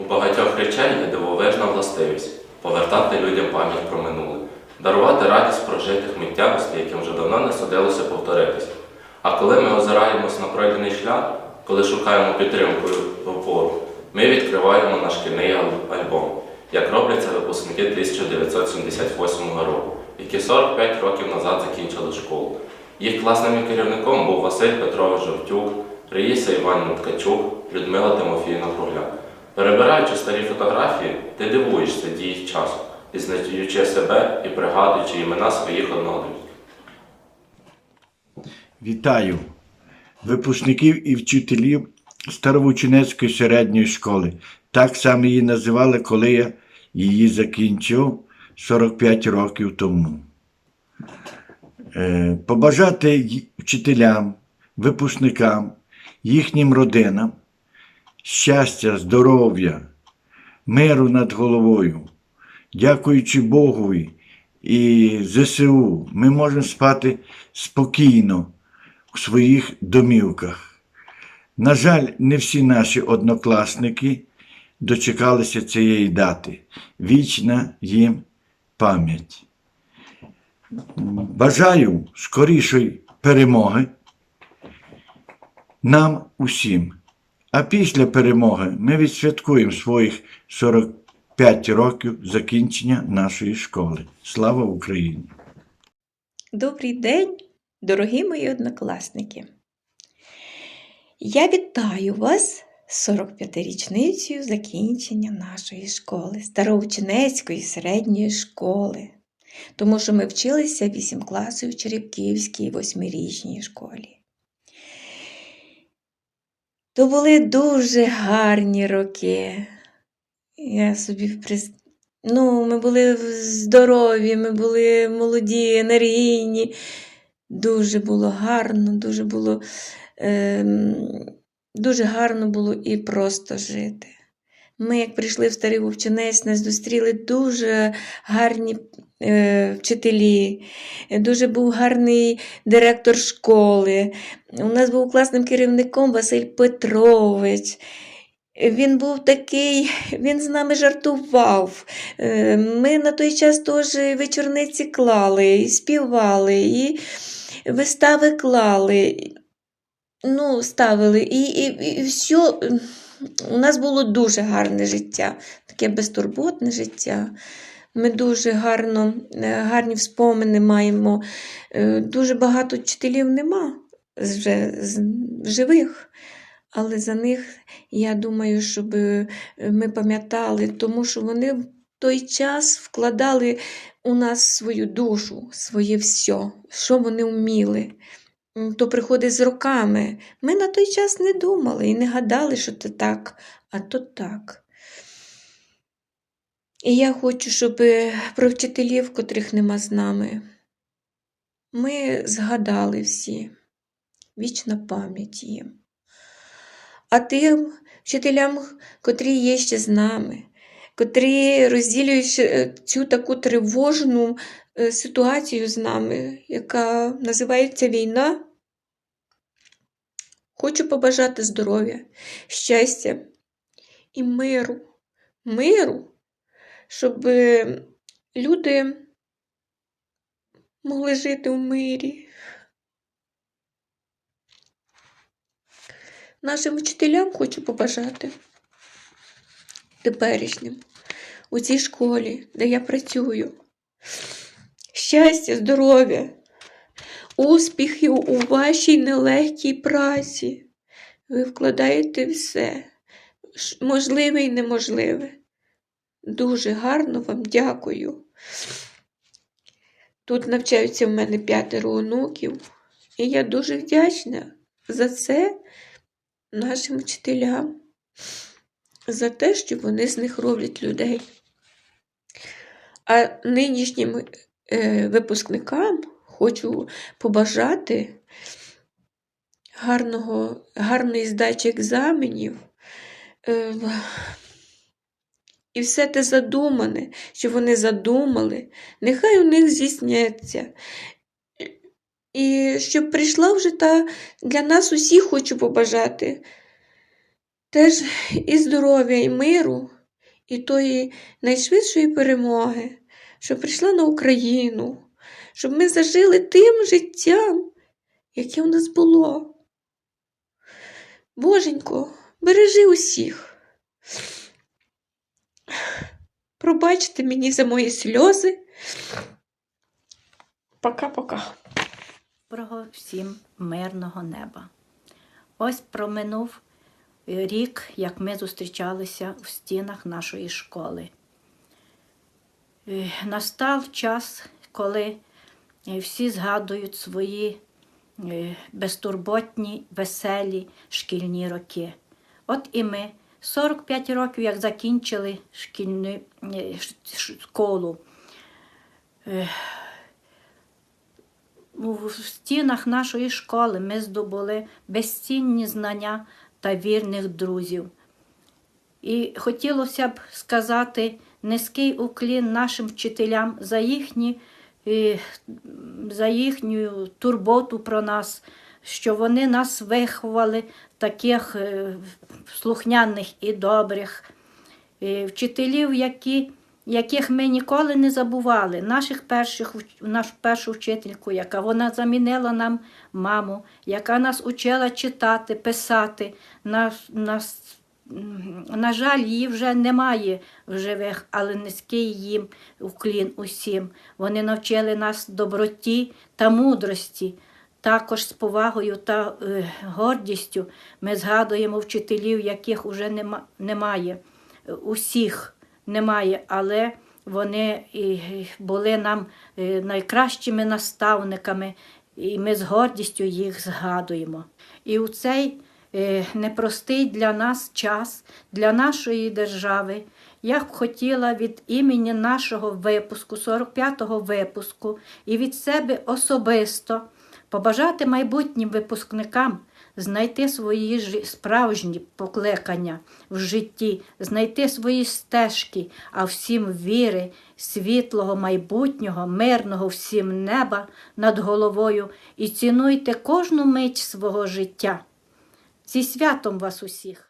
У багатьох речей є дивовижна властивість повертати людям пам'ять про минуле, дарувати радість прожитих миттєвостей, яким вже давно не судилося повторитись. А коли ми озираємось на пройдений шлях, коли шукаємо підтримку опору, ми відкриваємо наш шкільний альбом, як роблять це випускники 1978 року, які 45 років назад закінчили школу. Їх класним керівником був Василь Петрович Жовтюк, Раїса Іванівна Ткачук, Людмила Тимофіївна Кругляк. Перебираючи старі фотографії, ти дивуєшся дії часу, пізнаючи себе і пригадуючи імена своїх однодумців. Вітаю випускників і вчителів Старовученецької середньої школи. Так само її називали, коли я її закінчив 45 років тому. Е, Побажати вчителям, випускникам, їхнім родинам щастя, здоров'я, миру над головою. Дякуючи Богові і ЗСУ, ми можемо спати спокійно у своїх домівках. На жаль, не всі наші однокласники дочекалися цієї дати. Вічна їм пам'ять. Бажаю скорішої перемоги нам усім. А після перемоги ми відсвяткуємо своїх 45 років закінчення нашої школи. Слава Україні! Добрий день, дорогі мої однокласники. Я вітаю вас 45-річницею закінчення нашої школи, Староученецької середньої школи. Тому що ми вчилися 8 класів у Черепківській 8-річній школі. То були дуже гарні роки. Я собі прис... Ну, ми були здорові, ми були молоді, енергійні. Дуже було гарно, дуже було, ем, дуже гарно було і просто жити. Ми, як прийшли в Старий Вовчинець, нас зустріли дуже гарні е, вчителі, дуже був гарний директор школи. У нас був класним керівником Василь Петрович. Він був такий, він з нами жартував. Е, Ми на той час теж вечорниці клали, і співали, і вистави клали. Ну, ставили. І, і, і все. У нас було дуже гарне життя, таке безтурботне життя. Ми дуже гарно, е, гарні вспомини маємо. Е, Дуже багато вчителів нема вже живих, але за них я думаю, щоб е, ми пам'ятали, тому що вони в той час вкладали у нас свою душу, своє все, що вони вміли. То приходить з роками. Ми на той час не думали і не гадали, що це так, а то так. І я хочу, щоб е, про вчителів, котрих нема з нами, ми згадали всі. Вічна пам'ять їм. А тим вчителям, котрі є ще з нами, котрі розділюють цю таку тривожну е, ситуацію з нами, яка називається війна, хочу побажати здоров'я, щастя і миру, миру, щоб е, люди могли жити у мирі. Нашим вчителям хочу побажати теперішнім у цій школі, де я працюю. Щастя, здоров'я, успіхів у вашій нелегкій праці. Ви вкладаєте все, можливе і неможливе. Дуже гарно вам дякую. Тут навчаються в мене п'ятеро онуків, і я дуже вдячна за це нашим вчителям, за те, що вони з них роблять людей. А нинішнім е, випускникам хочу побажати гарного, гарної здачі екзаменів. Е, і все те задумане, що вони задумали, нехай у них здійсняться. І щоб прийшла вже та для нас усіх хочу побажати теж і здоров'я, і миру, і тої найшвидшої перемоги, що прийшла на Україну, щоб ми зажили тим життям, яке у нас було. Боженько, бережи усіх. Пробачте мені за мої сльози. Пока-пока. Доброго всім мирного неба. Ось проминув рік, як ми зустрічалися в стінах нашої школи. Е, Настав час, коли е, всі згадують свої е, безтурботні, веселі шкільні роки. От і ми 45 років, як закінчили шкільну е, школу. У стінах нашої школи ми здобули безцінні знання та вірних друзів. І хотілося б сказати низький уклін нашим вчителям за, їхні, е, за їхню турботу про нас, що вони нас виховали таких е, слухняних і добрих е, вчителів, які, яких ми ніколи не забували. Наших перших, нашу першу вчительку, яка вона замінила нам маму, яка нас учила читати, писати. Нас, нас, на жаль, її вже немає в живих, але низький їм уклін усім. Вони навчили нас доброті та мудрості. Також з повагою та е, гордістю ми згадуємо вчителів, яких уже нема, немає. Усіх немає, але вони були нам е, найкращими наставниками, і ми з гордістю їх згадуємо. І у цей е, непростий для нас час, для нашої держави, я б хотіла від імені нашого випуску, 45-го випуску, і від себе особисто побажати майбутнім випускникам знайти свої справжні покликання в житті, знайти свої стежки, а всім віри, світлого майбутнього, мирного всім неба над головою і цінуйте кожну мить свого життя. Зі святом вас усіх!